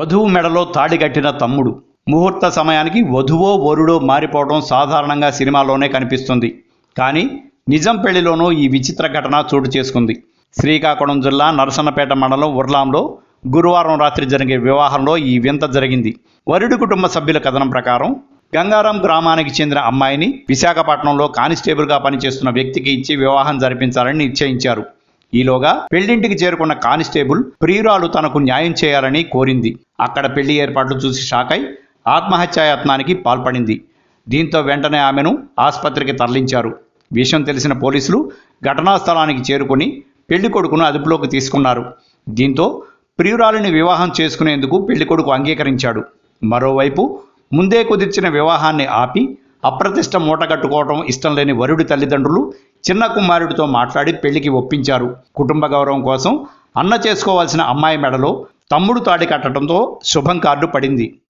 వధువు మెడలో తాడి కట్టిన తమ్ముడు. ముహూర్త సమయానికి వధువో వరుడో మారిపోవడం సాధారణంగా సినిమాలోనే కనిపిస్తుంది. కానీ నిజం పెళ్ళిలోనూ ఈ విచిత్ర ఘటన చోటు చేసుకుంది. శ్రీకాకుళం జిల్లా నరసన్నపేట మండలం ఉర్లాంలో గురువారం రాత్రి జరిగే వివాహంలో ఈ వింత జరిగింది. వరుడి కుటుంబ సభ్యుల కథనం ప్రకారం గంగారం గ్రామానికి చెందిన అమ్మాయిని విశాఖపట్నంలో కానిస్టేబుల్గా పనిచేస్తున్న వ్యక్తికి ఇచ్చి వివాహం జరిపించాలని నిశ్చయించారు. ఈలోగా పెళ్ళింటికి చేరుకున్న కానిస్టేబుల్ ప్రియురాలు తనకు న్యాయం చేయాలని కోరింది. అక్కడ పెళ్ళి ఏర్పాట్లు చూసి షాకై ఆత్మహత్యాయత్నానికి పాల్పడింది. దీంతో వెంటనే ఆమెను ఆసుపత్రికి తరలించారు. విషయం తెలిసిన పోలీసులు ఘటనా స్థలానికి చేరుకొని పెళ్ళి కొడుకును అదుపులోకి తీసుకున్నారు. దీంతో ప్రియురాలిని వివాహం చేసుకునేందుకు పెళ్ళి కొడుకు అంగీకరించాడు. మరోవైపు ముందే కుదిర్చిన వివాహాన్ని ఆపి అప్రతిష్ట మూటగట్టుకోవడం ఇష్టం లేని వరుడి తల్లిదండ్రులు చిన్న కుమారుడితో మాట్లాడి పెళ్ళికి ఒప్పించారు. కుటుంబ గౌరవం కోసం అన్న చేసుకోవాల్సిన అమ్మాయి మెడలో తమ్ముడు తాడి కట్టడంతో శుభం కార్డు పడింది.